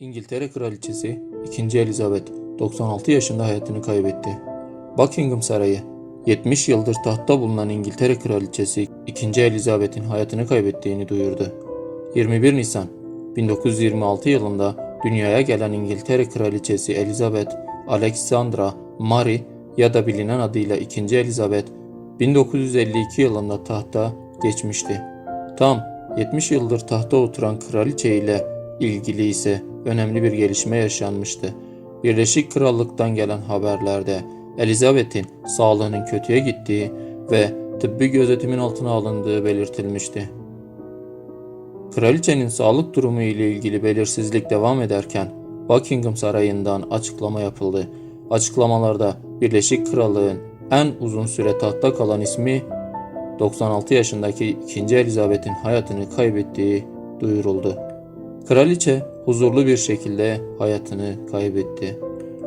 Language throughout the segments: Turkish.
İngiltere Kraliçesi 2. Elizabeth 96 yaşında hayatını kaybetti. Buckingham Sarayı 70 yıldır tahtta bulunan İngiltere Kraliçesi 2. Elizabeth'in hayatını kaybettiğini duyurdu. 21 Nisan 1926 yılında dünyaya gelen İngiltere Kraliçesi Elizabeth Alexandra Mary ya da bilinen adıyla 2. Elizabeth 1952 yılında tahta geçmişti. Tam 70 yıldır tahta oturan kraliçe ile ilgili ise önemli bir gelişme yaşanmıştı. Birleşik Krallık'tan gelen haberlerde Elizabeth'in sağlığının kötüye gittiği ve tıbbi gözetimin altına alındığı belirtilmişti. Kraliçenin sağlık durumu ile ilgili belirsizlik devam ederken Buckingham Sarayı'ndan açıklama yapıldı. Açıklamalarda Birleşik Krallık'ın en uzun süre tahtta kalan ismi 96 yaşındaki 2. Elizabeth'in hayatını kaybettiği duyuruldu. Kraliçe huzurlu bir şekilde hayatını kaybetti.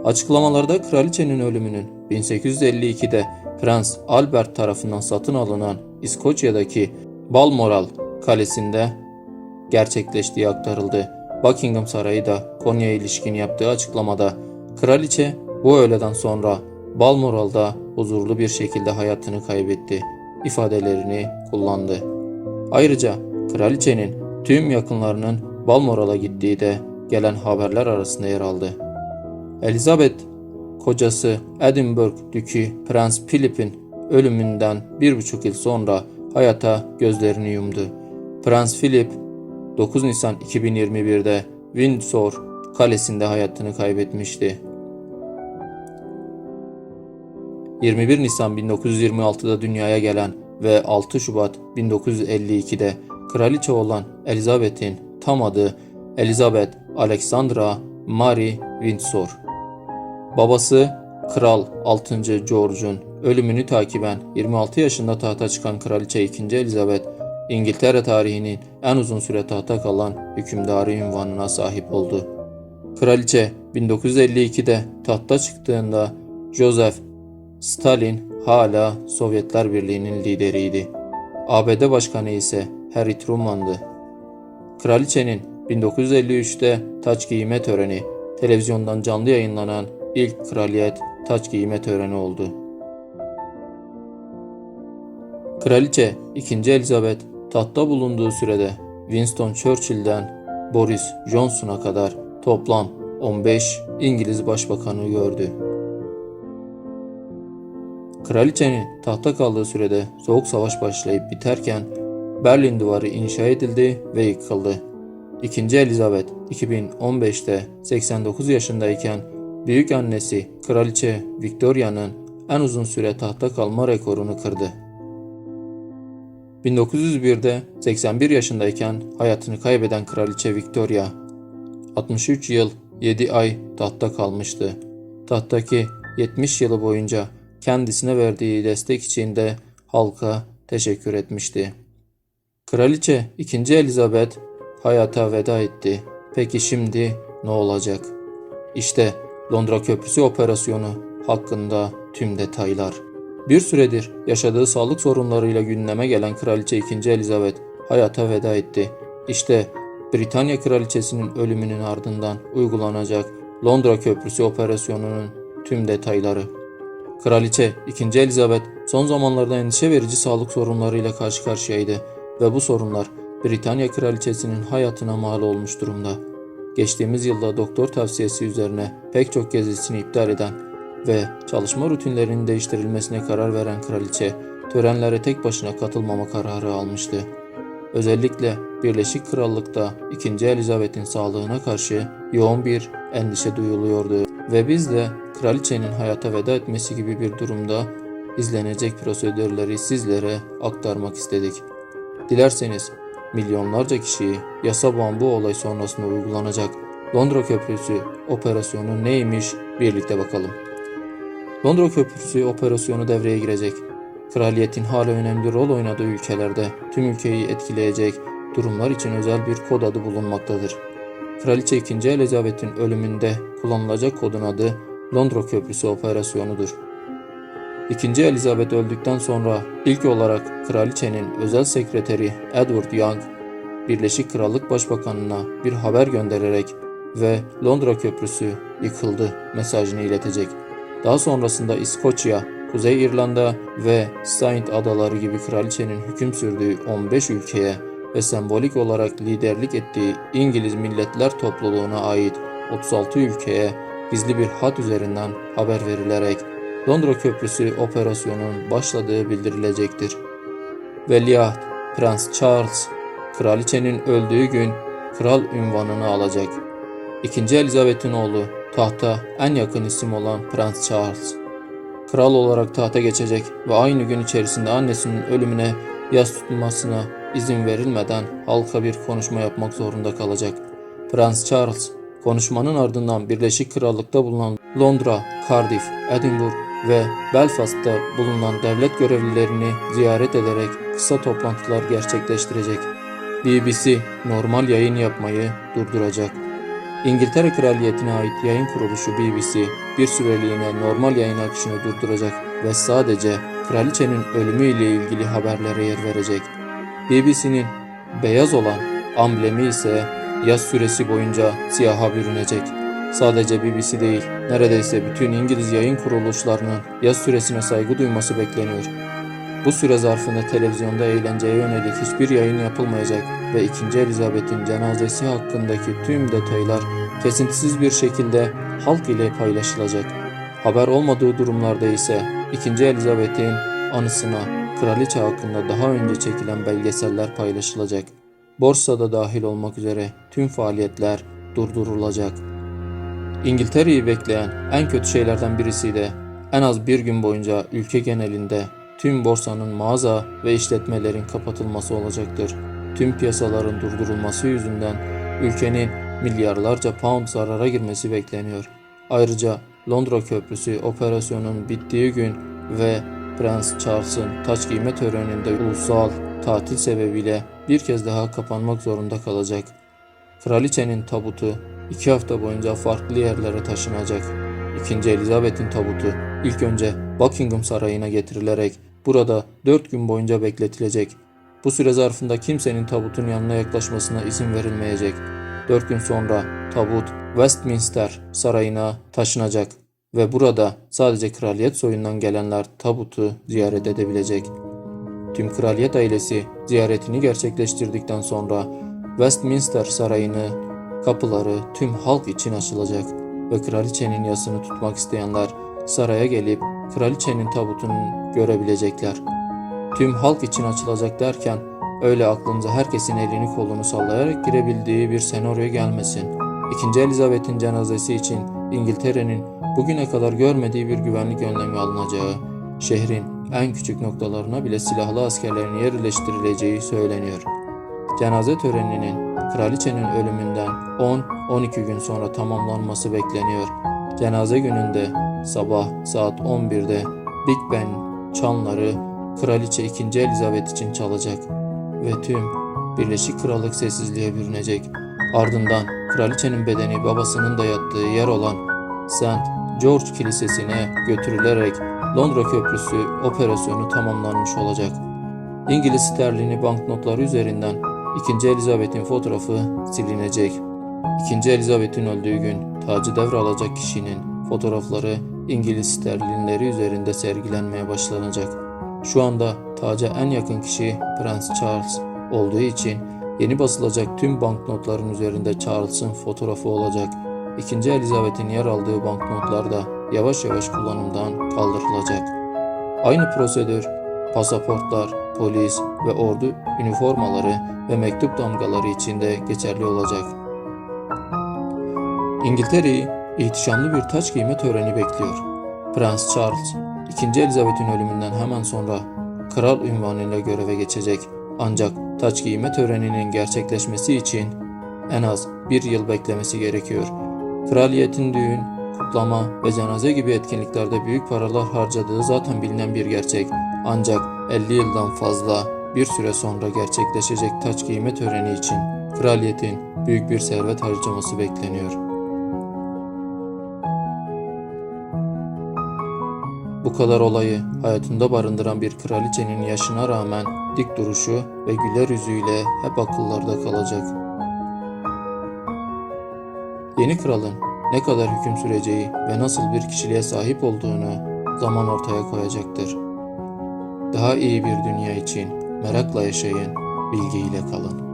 Açıklamalarda kraliçenin ölümünün 1852'de Prens Albert tarafından satın alınan İskoçya'daki Balmoral Kalesi'nde gerçekleştiği aktarıldı. Buckingham Sarayı da konuya ilişkin yaptığı açıklamada kraliçe bu öğleden sonra Balmoral'da huzurlu bir şekilde hayatını kaybetti ifadelerini kullandı. Ayrıca kraliçenin tüm yakınlarının Balmoral'a gittiği de gelen haberler arasında yer aldı. Elizabeth, kocası Edinburgh Dükü Prens Philip'in ölümünden bir buçuk yıl sonra hayata gözlerini yumdu. Prens Philip, 9 Nisan 2021'de Windsor Kalesi'nde hayatını kaybetmişti. 21 Nisan 1926'da dünyaya gelen ve 6 Şubat 1952'de kraliçe olan Elizabeth'in tam adı Elizabeth Alexandra Mary Windsor. Babası Kral 6. George'un ölümünü takiben 26 yaşında tahta çıkan Kraliçe 2. Elizabeth, İngiltere tarihinin en uzun süre tahta kalan hükümdarı ünvanına sahip oldu. Kraliçe 1952'de tahta çıktığında Joseph Stalin hala Sovyetler Birliği'nin lideriydi. ABD Başkanı ise Harry Truman'dı. Kraliçenin 1953'te taç giyme töreni, televizyondan canlı yayınlanan ilk kraliyet taç giyme töreni oldu. Kraliçe 2. Elizabeth tahtta bulunduğu sürede Winston Churchill'den Boris Johnson'a kadar toplam 15 İngiliz başbakanı gördü. Kraliçenin tahta kaldığı sürede Soğuk Savaş başlayıp biterken Berlin Duvarı inşa edildi ve yıkıldı. İkinci Elizabeth 2015'te 89 yaşındayken büyük annesi Kraliçe Victoria'nın en uzun süre tahta kalma rekorunu kırdı. 1901'de 81 yaşındayken hayatını kaybeden Kraliçe Victoria 63 yıl 7 ay tahtta kalmıştı. Tahttaki 70 yılı boyunca kendisine verdiği destek için de halka teşekkür etmişti. Kraliçe 2. Elizabeth hayata veda etti. Peki şimdi ne olacak? İşte Londra Köprüsü operasyonu hakkında tüm detaylar. Bir süredir yaşadığı sağlık sorunlarıyla gündeme gelen Kraliçe 2. Elizabeth hayata veda etti. İşte Britanya Kraliçesi'nin ölümünün ardından uygulanacak Londra Köprüsü operasyonunun tüm detayları. Kraliçe 2. Elizabeth son zamanlarda endişe verici sağlık sorunlarıyla karşı karşıyaydı ve bu sorunlar Britanya Kraliçesi'nin hayatına mal olmuş durumda. Geçtiğimiz yılda doktor tavsiyesi üzerine pek çok gezisini iptal eden ve çalışma rutinlerinin değiştirilmesine karar veren kraliçe törenlere tek başına katılmama kararı almıştı. Özellikle Birleşik Krallık'ta 2. Elizabeth'in sağlığına karşı yoğun bir endişe duyuluyordu ve biz de kraliçenin hayata veda etmesi gibi bir durumda izlenecek prosedürleri sizlere aktarmak istedik. Dilerseniz milyonlarca kişiyi yasa boğan bu olay sonrasında uygulanacak Londra Köprüsü operasyonu neymiş birlikte bakalım. Londra Köprüsü operasyonu devreye girecek. Kraliyetin hala önemli rol oynadığı ülkelerde tüm ülkeyi etkileyecek durumlar için özel bir kod adı bulunmaktadır. Kraliçe 2. Elizabeth'in ölümünde kullanılacak kodun adı Londra Köprüsü operasyonudur. 2. Elizabeth öldükten sonra ilk olarak kraliçenin özel sekreteri Edward Young, Birleşik Krallık Başbakanına bir haber göndererek ve Londra Köprüsü yıkıldı mesajını iletecek. Daha sonrasında İskoçya, Kuzey İrlanda ve Saint Adaları gibi kraliçenin hüküm sürdüğü 15 ülkeye ve sembolik olarak liderlik ettiği İngiliz Milletler Topluluğu'na ait 36 ülkeye gizli bir hat üzerinden haber verilerek Londra Köprüsü operasyonunun başladığı bildirilecektir. Veliaht Prens Charles, kraliçenin öldüğü gün kral ünvanını alacak. İkinci Elizabeth'in oğlu tahta en yakın isim olan Prens Charles. Kral olarak tahta geçecek ve aynı gün içerisinde annesinin ölümüne yas tutulmasına izin verilmeden halka bir konuşma yapmak zorunda kalacak. Prens Charles konuşmanın ardından Birleşik Krallık'ta bulunan Londra, Cardiff, Edinburgh ve Belfast'ta bulunan devlet görevlilerini ziyaret ederek kısa toplantılar gerçekleştirecek. BBC normal yayın yapmayı durduracak. İngiltere Kraliyeti'ne ait yayın kuruluşu BBC bir süreliğine normal yayın akışını durduracak ve sadece kraliçenin ölümü ile ilgili haberlere yer verecek. BBC'nin beyaz olan amblemi ise yaz süresi boyunca siyaha bürünecek. Sadece BBC değil, neredeyse bütün İngiliz yayın kuruluşlarının yaz süresine saygı duyması bekleniyor. Bu süre zarfında televizyonda eğlenceye yönelik hiçbir yayın yapılmayacak ve 2. Elizabeth'in cenazesi hakkındaki tüm detaylar kesintisiz bir şekilde halk ile paylaşılacak. Haber olmadığı durumlarda ise 2. Elizabeth'in anısına kraliçe hakkında daha önce çekilen belgeseller paylaşılacak. Borsada dahil olmak üzere tüm faaliyetler durdurulacak. İngiltere'yi bekleyen en kötü şeylerden birisi de en az bir gün boyunca ülke genelinde tüm borsanın mağaza ve işletmelerin kapatılması olacaktır. Tüm piyasaların durdurulması yüzünden ülkenin milyarlarca pound zarara girmesi bekleniyor. Ayrıca Londra Köprüsü operasyonun bittiği gün ve Prens Charles'ın taç giyme töreninde ulusal tatil sebebiyle bir kez daha kapanmak zorunda kalacak. Kraliçenin tabutu iki hafta boyunca farklı yerlere taşınacak. İkinci Elizabeth'in tabutu ilk önce Buckingham Sarayı'na getirilerek burada dört gün boyunca bekletilecek. Bu süre zarfında kimsenin tabutun yanına yaklaşmasına izin verilmeyecek. Dört gün sonra tabut Westminster Sarayı'na taşınacak ve burada sadece kraliyet soyundan gelenler tabutu ziyaret edebilecek. Tüm kraliyet ailesi ziyaretini gerçekleştirdikten sonra Westminster Sarayı'nı kapıları tüm halk için açılacak ve kraliçenin yasını tutmak isteyenler saraya gelip kraliçenin tabutunu görebilecekler. Tüm halk için açılacak derken öyle aklınıza herkesin elini kolunu sallayarak girebildiği bir senaryo gelmesin. İkinci Elizabeth'in cenazesi için İngiltere'nin bugüne kadar görmediği bir güvenlik önlemi alınacağı, şehrin en küçük noktalarına bile silahlı askerlerin yerleştirileceği söyleniyor. Cenaze töreninin kraliçenin ölümünden 10-12 gün sonra tamamlanması bekleniyor. Cenaze gününde sabah saat 11'de Big Ben çanları kraliçe 2. Elizabeth için çalacak ve tüm Birleşik Krallık sessizliğe bürünecek. Ardından kraliçenin bedeni babasının da yattığı yer olan St. George Kilisesi'ne götürülerek Londra Köprüsü operasyonu tamamlanmış olacak. İngiliz sterlini banknotları üzerinden 2. Elizabeth'in fotoğrafı silinecek. 2. Elizabeth'in öldüğü gün tacı devralacak kişinin fotoğrafları İngiliz sterlinleri üzerinde sergilenmeye başlanacak. Şu anda taca en yakın kişi Prens Charles olduğu için yeni basılacak tüm banknotların üzerinde Charles'ın fotoğrafı olacak. 2. Elizabeth'in yer aldığı banknotlar da yavaş yavaş kullanımdan kaldırılacak. Aynı prosedür pasaportlar, polis ve ordu üniformaları ve mektup damgaları için de geçerli olacak. İngiltere'yi ihtişamlı bir taç giyme töreni bekliyor. Prens Charles, 2. Elizabeth'in ölümünden hemen sonra kral ünvanıyla göreve geçecek. Ancak taç giyme töreninin gerçekleşmesi için en az bir yıl beklemesi gerekiyor. Kraliyetin düğün, kutlama ve cenaze gibi etkinliklerde büyük paralar harcadığı zaten bilinen bir gerçek. Ancak 50 yıldan fazla bir süre sonra gerçekleşecek taç giyme töreni için kraliyetin büyük bir servet harcaması bekleniyor. Bu kadar olayı hayatında barındıran bir kraliçenin yaşına rağmen dik duruşu ve güler yüzüyle hep akıllarda kalacak. Yeni kralın ne kadar hüküm süreceği ve nasıl bir kişiliğe sahip olduğunu zaman ortaya koyacaktır. Daha iyi bir dünya için merakla yaşayın, bilgiyle kalın.